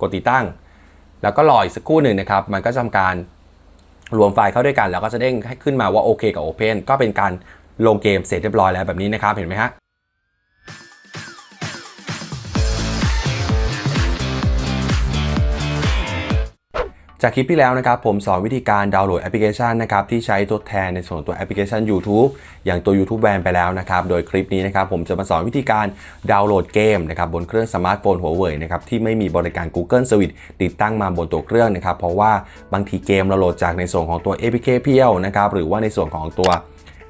กดติดตั้ง แล้วก็รออีกสักครู่หนึ่งนะครับ มันก็จะทำการรวมไฟล์เข้าด้วยกัน แล้วก็จะเด้งให้ขึ้นมาว่าโอเคกับ Open ก็เป็นการลงเกมเสร็จเรียบร้อยแล้วแบบนี้นะครับ เห็นไหมฮะ จากคลิปที่แล้วนะครับผมสอนวิธีการดาวน์โหลดแอปพลิเคชันนะครับที่ใช้ทดแทนในส่วนตัวแอปพลิเคชัน YouTube อย่างตัว YouTube Van ไปแล้วนะครับโดยคลิปนี้นะครับผมจะมาสอนวิธีการดาวน์โหลดเกมนะครับบนเครื่องสมาร์ทโฟนหัวเว่ยนะครับที่ไม่มีบริการ Google Service ติดตั้งมาบนตัวเครื่องนะครับเพราะว่าบางทีเกมเราโหลดจากในส่วนของตัว APK เพียวนะครับหรือว่าในส่วนของตัว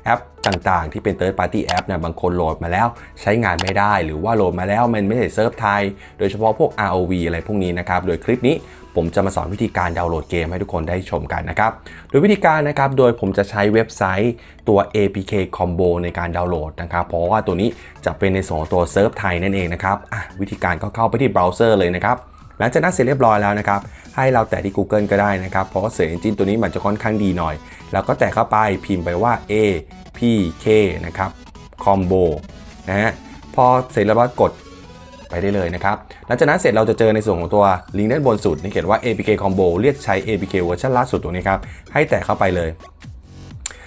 แอปต่างๆ ที่เป็น Third Party App เนี่ยบางคนโหลดมาแล้วใช้งานไม่ได้ หรือว่าโหลดมาแล้วมันไม่ใช่เซิร์ฟไทย โดยเฉพาะพวก ROV อะไรพวกนี้นะครับ โดยคลิปนี้ ผมจะมาสอนวิธีการดาวน์โหลดเกมให้ทุกคนได้ชมกันนะครับ โดยวิธีการนะครับ โดยผมจะใช้เว็บไซต์ตัว APK Combo ในการดาวน์โหลดนะครับ เพราะว่าตัวนี้จะเป็นในส่วนตัวเซิร์ฟไทยนั่นเองนะครับวิธีการก็เข้าไปที่เบราว์เซอร์เลยนะครับหลังจากนั้นเสร็จเรียบร้อยแล้วนะครับ ให้เราแตะที่ Google ก็ได้นะครับ เพราะว่าเสิร์ช Engine ตัวนี้มันจะค่อนข้างดีหน่อย แล้วก็แตะเข้าไปพิมพ์ไปว่า A P K นะครับ Combo นะฮะพอเสร็จแล้วก็กด ไปได้เลยนะครับหลังจากนั้นเสร็จเราจะเจอในส่วนของตัวลิงก์ด้านบนสุดนี่เขียนว่า APK Combo เรียกใช้ APK เวอร์ชันล่าสุดตัวนี้ครับให้แตะเข้าไปเลย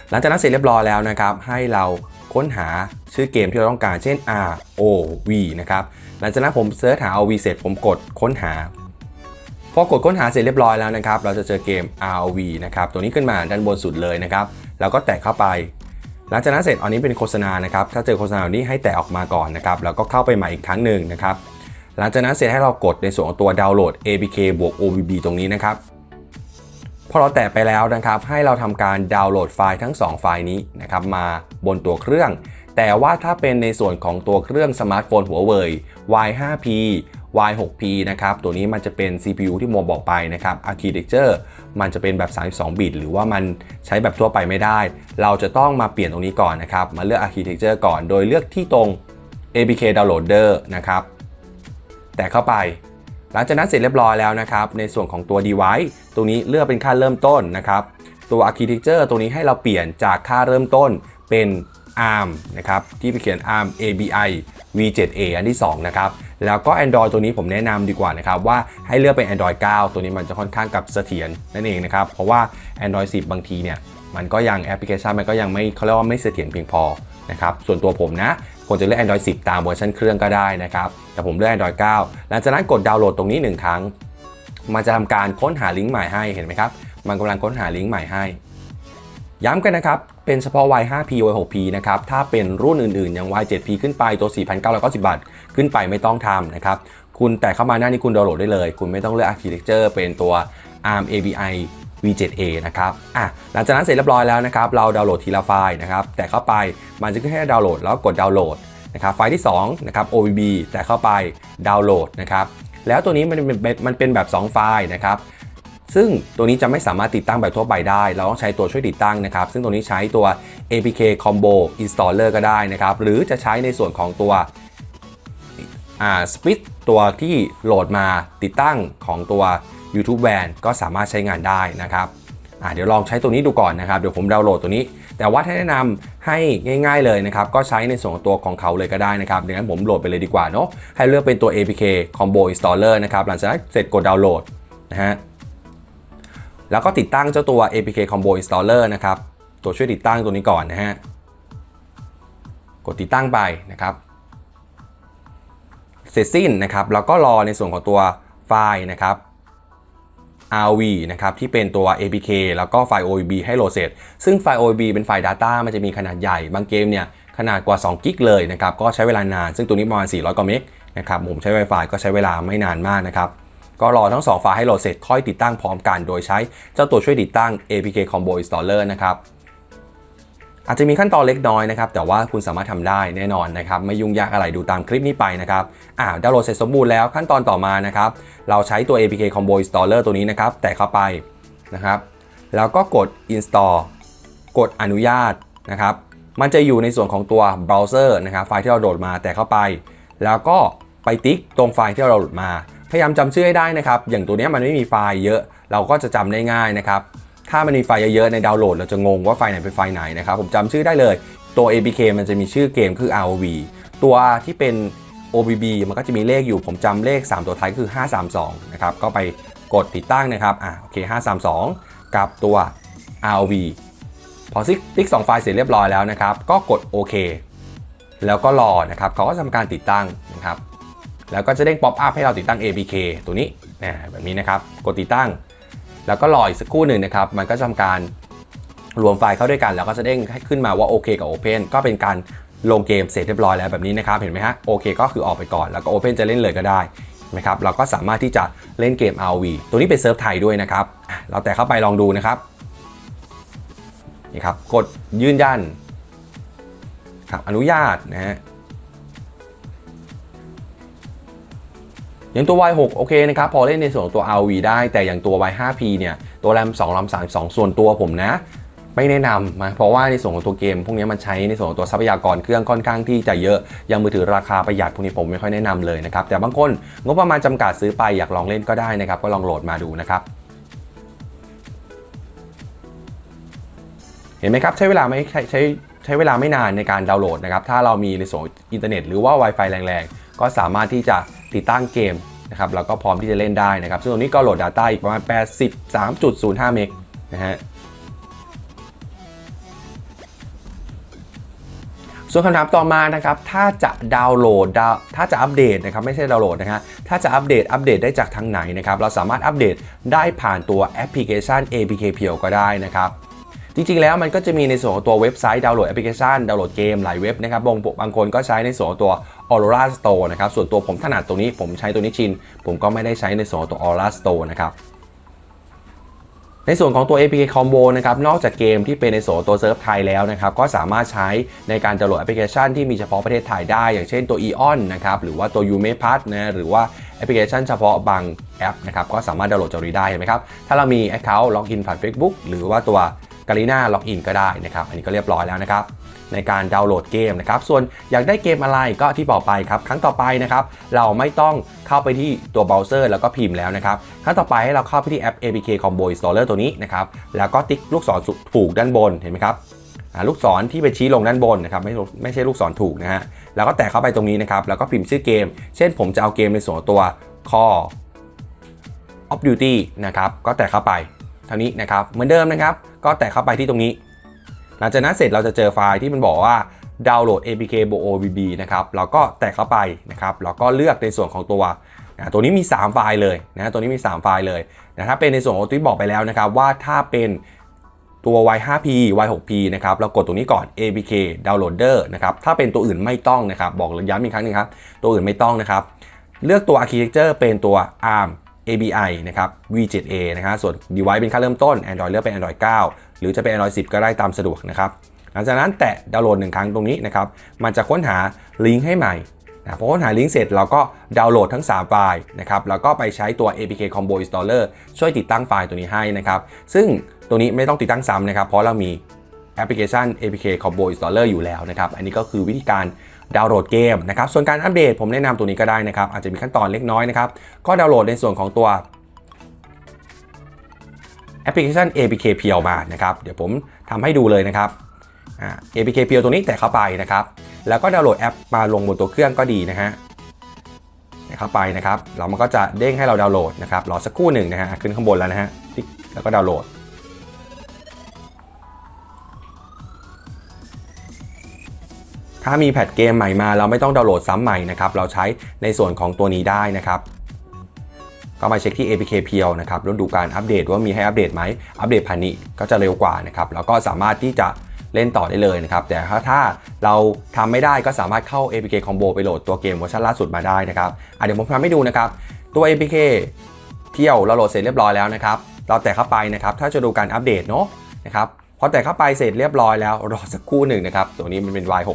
หลังจากนั้นเสร็จเรียบร้อยแล้วนะครับให้เราค้นหาชื่อเกมที่เราต้องการเช่น R O V นะครับหลังจากนั้นผมเซิร์ชหา ROV เสร็จผมกดค้นหาพอกดค้นหาเสร็จเรียบร้อยแล้วนะครับ เราจะเจอเกม ROV นะครับ ตัวนี้ขึ้นมาด้านบนสุดเลยนะครับ แล้วก็แตะเข้าไป หลังจากนั้นเสร็จอันนี้เป็นโฆษณานะครับ ถ้าเจอโฆษณาแบบนี้ให้แตะออกมาก่อนนะครับ แล้วก็เข้าไปใหม่อีกครั้งหนึ่งนะครับ หลังจากนั้นเสร็จให้เรากดในส่วนของตัวดาวน์โหลด APK บวก OBB ตรงนี้นะครับ พอเราแตะไปแล้วนะครับ ให้เราทำการดาวน์โหลดไฟล์ทั้ง 2 ไฟล์นี้นะครับมาบนตัวเครื่อง แต่ว่าถ้าเป็นในส่วนของตัวเครื่องสมาร์ทโฟนหัวเว่ย Y5P Y6P นะครับ ตัวนี้มันจะเป็น CPU ที่โมบอกไปนะครับ Architecture มันจะเป็นแบบ 32 บิต หรือว่ามันใช้แบบทั่วไปไม่ได้ เราจะต้องมาเปลี่ยนตรงนี้ก่อนนะครับ มาเลือก Architecture ก่อน โดยเลือกที่ตรง APK Downloader นะครับ แต่เข้าไป หลังจากนั้นเสร็จเรียบร้อยแล้วนะครับ ในส่วนของตัว device ตรงนี้เลือกเป็นค่าเริ่มต้นนะครับ ตัว architecture ตัวนี้ให้เราเปลี่ยนจากค่าเริ่มต้นเป็น ARM นะครับ ที่ไปเขียน ARM ABI V7A อันที่ 2 นะครับ แล้วก็ Android ตัวนี้ผมแนะนำดีกว่านะครับว่าให้เลือกเป็น Android 9 ตัวนี้มันจะค่อนข้างกับเสถียรนั่นเองนะครับ เพราะว่า Android 10 บางทีเนี่ยมันก็ยังแอปพลิเคชันมันก็ยังไม่เขาเรียกว่าไม่เสถียรเพียงพอนะครับส่วนตัวผมนะควรจะเลือก Android 10 ตามเวอร์ชันเครื่องก็ได้นะครับ แต่ผมเลือก Android 9 หลังจากนั้นกดดาวน์โหลดตรงนี้ 1 ครั้ง มันจะทำการค้นหาลิงก์ใหม่ให้เห็นไหมครับ มันกำลังค้นหาลิงก์ใหม่ให้ ย้ำกันนะครับ เป็นเฉพาะ Y5P Y6P นะครับ ถ้าเป็นรุ่นอื่นๆ อย่าง Y7P ขึ้นไปตัว 4,990 บาท ขึ้นไปไม่ต้องทำนะครับ คุณแต่เข้ามาหน้านี้คุณดาวน์โหลดได้เลย คุณไม่ต้องเลือก Architecture เป็นตัว ARM ABI V7A นะครับ อะ หลังจากนั้นเสร็จเรียบร้อยแล้วนะครับ เราดาวน์โหลดทีละไฟล์นะครับ แต่เข้าไป มันจะขึ้นให้ดาวน์โหลด แล้วกดดาวน์โหลดนะครับ ไฟล์ที่2นะครับ OBB แต่เข้าไปดาวน์โหลดนะครับ แล้วตัวนี้มันเป็นมันเป็นแบบ 2 ไฟล์นะครับ ซึ่งตัวนี้จะไม่สามารถติดตั้งแบบทั่วไปได้ เราต้องใช้ตัวช่วยติดตั้งนะครับ ซึ่งตัวนี้ใช้ตัว APK Combo Installer ก็ได้นะครับ หรือจะใช้ในส่วนของตัวอ่า Split ตัวที่โหลดมาติดตั้งของตัว YouTube Van ก็สามารถใช้งานได้นะครับเดี๋ยวลองใช้ตัวนี้ดูก่อนนะครับ เดี๋ยวผมดาวน์โหลดตัวนี้ แต่ว่าถ้าแนะนำให้ง่ายๆเลยนะครับ ก็ใช้ในส่วนตัวของเขาเลยก็ได้นะครับดังนั้นผมโหลดไปเลยดีกว่าเนาะให้เลือกเป็นตัว APK Combo Installer นะครับ หลังจากนั้นเสร็จกดดาวน์โหลดนะฮะ แล้วก็ติดตั้งเจ้าตัว APK Combo Installer นะครับ ตัวช่วยติดตั้งตัวนี้ก่อนนะฮะ กดติดตั้งไปนะครับ เสร็จสิ้นนะครับ แล้วก็รอในส่วนของตัวไฟล์นะครับ RV นะครับที่เป็นตัว APK แล้วก็ไฟล์ OEB ให้โหลดเสร็จ ซึ่งไฟล์ OEB เป็นไฟล์ Data มันจะมีขนาดใหญ่ บางเกมเนี่ยขนาดกว่า 2 กิกเลยนะครับ ก็ใช้เวลานาน ซึ่งตัวนี้ประมาณ 400 กว่าเมกนะครับ ผมใช้ Wi-Fi ก็ใช้เวลาไม่นานมากนะครับ ก็รอทั้ง2ไฟล์ให้โหลดเสร็จค่อยติดตั้งพร้อมกัน โดยใช้เจ้าตัวช่วยติดตั้ง APK Combo Installer นะครับอาจจะมีขั้นตอนเล็กน้อยนะครับ แต่ว่าคุณสามารถทำได้แน่นอนนะครับ ไม่ยุ่งยากอะไรดูตามคลิปนี้ไปนะครับอ่าดาวน์โหลดเสร็จสมบูรณ์แล้วขั้นตอนต่อมานะครับ เราใช้ตัว APK Combo Installer ตัวนี้นะครับ แต่เข้าไปนะครับ แล้วก็กด install กดอนุญาตนะครับ มันจะอยู่ในส่วนของตัวเบราว์เซอร์นะครับ ไฟล์ที่เราโหลดมาแต่เข้าไป แล้วก็ไปติ๊กตรงไฟล์ที่เราโหลดมา พยายามจำชื่อให้ได้นะครับ อย่างตัวนี้มันไม่มีไฟล์เยอะ เราก็จะจำได้ง่ายนะครับ ถ้ามันมีไฟล์เยอะๆในดาวน์โหลด เราจะงงว่าไฟล์ไหนเป็นไฟล์ไหนนะครับ ผมจำชื่อได้เลย ตัว APK มันจะมีชื่อเกมคือ ROV ตัวที่เป็น OBB มันก็จะมีเลขอยู่ ผมจำเลข 3 ตัวท้ายคือ 532 นะครับ ก็ไปกดติดตั้งนะครับ อะโอเค 532 กับตัว ROV พอซิคติ๊กสองไฟล์เสร็จเรียบร้อยแล้วนะครับ ก็กดโอเคแล้วก็รอนะครับเขาก็ทำการติดตั้งนะครับ แล้วก็จะเด้งป๊อปอัพให้เราติดตั้ง APK ตัวนี้นะแบบนี้นะครับ กดติดตั้ง แล้วก็รออีกสักครู่หนึ่งนะครับ มันก็จะทำการรวมไฟล์เข้าด้วยกัน แล้วก็จะเด้งให้ขึ้นมาว่าโอเคกับ Open ก็เป็นการลงเกมเสร็จเรียบร้อยแล้วแบบนี้นะครับ เห็นไหมฮะโอเคก็คือออกไปก่อน แล้วก็ Open จะเล่นเลยก็ได้นะครับ เราก็สามารถที่จะเล่นเกม RV ตัวนี้เป็นเซิร์ฟไทยด้วยนะครับ เราแต่เข้าไปลองดูนะครับ นี่ครับ กดยืนยันครับอนุญาตนะฮะ อย่างตัว Y6 โอเคนะครับ พอเล่นในส่วนของตัว RV ได้ แต่อย่างตัว Y5P เนี่ย ตัวแรม2รม32 ส่วนตัวผมนะ ไม่แนะนำนะเพราะว่าในส่วนของตัวเกม พวกนี้มันใช้ในส่วนของตัวทรัพยากรเครื่องค่อนข้างที่จะเยอะยังมือถือราคาประหยัดพวกนี้ผมไม่ค่อยแนะนำเลยนะครับ แต่บางคนงบประมาณจำกัดซื้อไปอยากลองเล่นก็ได้นะครับ ก็ลองโหลดมาดูนะครับเห็นไหมครับ ใช้เวลาไม่ใช้ใช้ใช้เวลาไม่นานในการดาวน์โหลดนะครับ ถ้าเรามีในส่วนอินเทอร์เน็ตหรือว่า Wi-Fi แรงๆ ก็สามารถที่จะ ติดตั้งเกมนะครับแล้วก็พร้อมที่จะเล่นได้นะครับ ซึ่งตรงนี้ก็โหลด Data อีกประมาณ 83.05 เมกนะฮะส่วนคำถามต่อมานะครับ ถ้าจะดาวน์โหลดดาวถ้าจะอัปเดตนะครับ ไม่ใช่ดาวน์โหลดนะฮะ ถ้าจะอัปเดต อัปเดตได้จากทางไหนนะครับ เราสามารถอัปเดตได้ผ่านตัวแอปพลิเคชัน APK p u ก็ได้นะครับ จริงๆ แล้วมันก็จะมีในส่วนของตัวเว็บไซต์ดาวน์โหลดแอปพลิเคชันดาวน์โหลดเกมหลายเว็บนะครับบางบางคนก็ใช้ในส่วนของตัว Aurora Store นะครับส่วนตัวผมถนัดตัวนี้ผมใช้ตัวนี้ชิน ผมก็ไม่ได้ใช้ในส่วนของตัว Aurora Store นะครับในส่วนของตัว APK Combo นะครับ นอกจากเกมที่เป็นในส่วนตัวเซิร์ฟไทยแล้วนะครับ ก็สามารถใช้ในการดาวน์โหลดแอปพลิเคชันที่มีเฉพาะประเทศไทยได้ อย่างเช่นตัว EON นะครับ หรือว่าตัว Ume p a s นะ หรือว่าแอปพลิเคชันเฉพาะบางแอปนะครับ ก็สามารถดาวน์โหลดจากนี้ได้เห็นไหมครับ ถ้าเรามี Account ล็อกอินผ่าน Facebook หรือว่าตัว ก a ลีน่าล็อกอินก็ได้นะครับ อันนี้ก็เรียบร้อยแล้วนะครับ ในการดาวน์โหลดเกมนะครับ ส่วนอยากได้เกมอะไรก็ที่บอกไปครับ ครั้งต่อไปนะครับ เราไม่ต้องเข้าไปที่ตัวเบราว์เซอร์แล้วก็พิมพ์แล้วนะครับ ครั้งต่อไปให้เราเข้าไปที่แอป APK Combo Installer ตัวนี้นะครับ แล้วก็ติ๊กลูกศรถูกด้านบนเห็นไหมครับลูกศรที่เป็นชี้ลงด้านบนนะครับไม่ไม่ใช่ลูกศรถูกนะฮะแล้วก็แตะเข้าไปตรงนี้นะครับ แล้วก็พิมพ์ชื่อเกม เช่นผมจะเอาเกมในส่วนตัว Call of Duty นะครับก็แตะเข้าไป เท่านี้นะครับ เหมือนเดิมนะครับ ก็แตะเข้าไปที่ตรงนี้ หลังจากนั้นเสร็จเราจะเจอไฟล์ที่มันบอกว่าดาวน์โหลด APK bobb นะครับ เราก็แตะเข้าไปนะครับแล้วก็เลือกในส่วนของตัวนะตัวนี้มี 3 ไฟล์เลยนะตัวนี้มี 3 ไฟล์เลยนะถ้าเป็นในส่วนของที่บอกไปแล้วนะครับว่าถ้าเป็นตัว Y5P Y6P นะครับ เรากดตรงนี้ก่อน APK Downloader นะครับ ถ้าเป็นตัวอื่นไม่ต้องนะครับ บอกย้ำอีกครั้งหนึงครับ ตัวอื่นไม่ต้องนะครับ เลือกตัว Architecture เป็นตัว ARM ABI นะครับ V7A นะครับส่วน device เป็นค่าเริ่มต้น Android เลือกเป็น Android 9 หรือจะเป็น Android 10 ก็ได้ตามสะดวกนะครับหลังจากนั้นแตะดาวน์โหลดหนึ่งครั้งตรงนี้นะครับ มันจะค้นหาลิงก์ให้ใหม่นะพอค้นหาลิงก์เสร็จเราก็ดาวน์โหลดทั้ง 3 ไฟล์นะครับ แล้วก็ไปใช้ตัว APK Combo Installer ช่วยติดตั้งไฟล์ตัวนี้ให้นะครับ ซึ่งตัวนี้ไม่ต้องติดตั้งซ้ำนะครับ เพราะเรามีแอปพลิเคชัน APK Combo Installer อยู่แล้วนะครับ อันนี้ก็คือวิธีการ ดาวน์โหลดเกมนะครับ ส่วนการอัปเดตผมแนะนำตัวนี้ก็ได้นะครับ อาจจะมีขั้นตอนเล็กน้อยนะครับ ก็ดาวน์โหลดในส่วนของตัวแอปพลิเคชัน APK p l มานะครับ เดี๋ยวผมทำให้ดูเลยนะครับอ่า APK p l ตัวนี้แตะเข้าไปนะครับ แล้วก็ดาวน์โหลดแอปมาลงบนตัวเครื่องก็ดีนะฮะแตะเข้าไปนะครับแล้วมันก็จะเด้งให้เราดาวน์โหลดนะครับ รอสักครู่หนึ่งนะฮะ ขึ้นข้างบนแล้วนะฮะ แล้วก็ดาวน์โหลด ถ้ามีแพทเกมใหม่มา เราไม่ต้องดาวน์โหลดซ้ำใหม่นะครับเราใช้ในส่วนของตัวนี้ได้นะครับก็มาเช็คที่ APK p l นะครับแล้วดูการอัปเดตว่ามีให้อัปเดตไหมอัปเดตผ่านนี้ก็จะเร็วกว่านะครับแล้วก็สามารถที่จะเล่นต่อได้เลยนะครับ แต่ถ้าถ้าเราทำไม่ได้ก็สามารถเข้า APK Combo ไปโหลดตัวเกมเวอร์ชันล่าสุดมาได้นะครับเดี๋ยวผมทำให้ดูนะครับ ตัว APK เที่ยวเราโหลดเสร็จเรียบร้อยแล้วนะครับ เราแตะเข้าไปนะครับ ถ้าจะดูการอัปเดตเนาะนะครับพอแตะเข้าไปเสร็จเรียบร้อยแล้วรอสักครู่หนึ่งนะครับ ตัวนี้มันเป็น Y6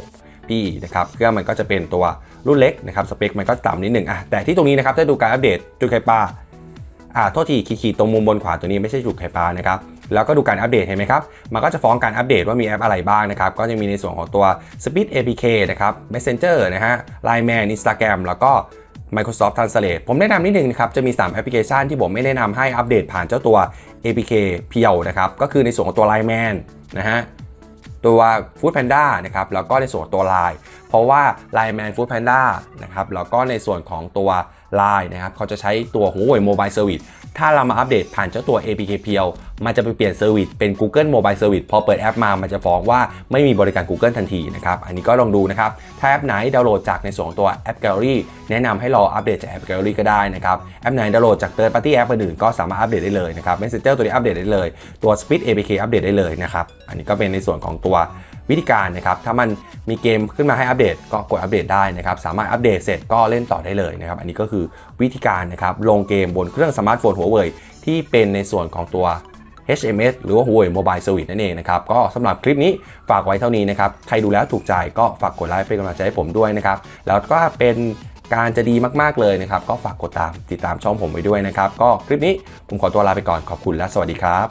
พี่นะครับเครื่องมันก็จะเป็นตัวรุ่นเล็กนะครับสเปคมันก็ต่ำนิดหนึ่งอะแต่ที่ตรงนี้นะครับถ้าดูการอัปเดตจุดไคปาอ่าโทษทีขีดๆตรงมุมบนขวาตัวนี้ไม่ใช่จุดไคปานะครับแล้วก็ดูการอัปเดตเห็นไหมครับ มันก็จะฟ้องการอัปเดตว่ามีแอปอะไรบ้างนะครับ ก็จะมีในส่วนของตัว Speed APK นะครับ Messenger นะฮะ Line Man Instagram แล้วก็ Microsoft Translate ผมแนะนำนิดนึงนะครับ จะมี 3 แอปพลิเคชันที่ผมไม่แนะนำให้อัปเดตผ่านเจ้าตัว APK เพียวนะครับ ก็คือในส่วนของตัว Line Man นะฮะ ตัว Food Panda นะครับแล้วก็ในส่วนตัว Line เพราะว่า Line Man Food Panda นะครับแล้วก็ในส่วนของตัว Line นะครับเขาจะใช้ตัว Huawei Mobile Service ถ้าเรามาอัปเดตผ่านเจ้าตัว APK เพียวมันจะไปเปลี่ยนเซอร์วิสเป็น Google Mobile Service พอเปิดแอปมา มันจะฟ้องว่าไม่มีบริการ Google ทันทีนะครับ อันนี้ก็ลองดูนะครับ ถ้าแอปไหนดาวน์โหลดจากในส่วนของตัวแอป Gallery แนะนำให้รออัปเดตจากแอป Gallery ก็ได้นะครับ แอปไหนดาวน์โหลดจาก Third Party App อื่นก็สามารถอัปเดตได้เลยนะครับ Messenger ตัวนี้อัปเดตได้เลย ตัว Speed APK อัปเดตได้เลยนะครับ อันนี้ก็เป็นในส่วนของตัว วิธีการนะครับถ้ามันมีเกมขึ้นมาให้อัปเดตก็กดอัปเดตได้นะครับสามารถอัปเดตเสร็จก็เล่นต่อได้เลยนะครับอันนี้ก็คือวิธีการนะครับลงเกมบนเครื่องสมาร์ทโฟนหัวเว่ยที่เป็นในส่วนของตัว HMS หรือว่า Huawei Mobile Service นั่นเองนะครับ ก็สำหรับคลิปนี้ฝากไว้เท่านี้นะครับ ใครดูแล้วถูกใจก็ฝากกดไลค์เป็นกำลังใจให้ผมด้วยนะครับ แล้วก็เป็นการจะดีมากๆเลยนะครับ ก็ฝากกดตามติดตามช่องผมไว้ด้วยนะครับ ก็คลิปนี้ผมขอตัวลาไปก่อนขอบคุณและสวัสดีครับ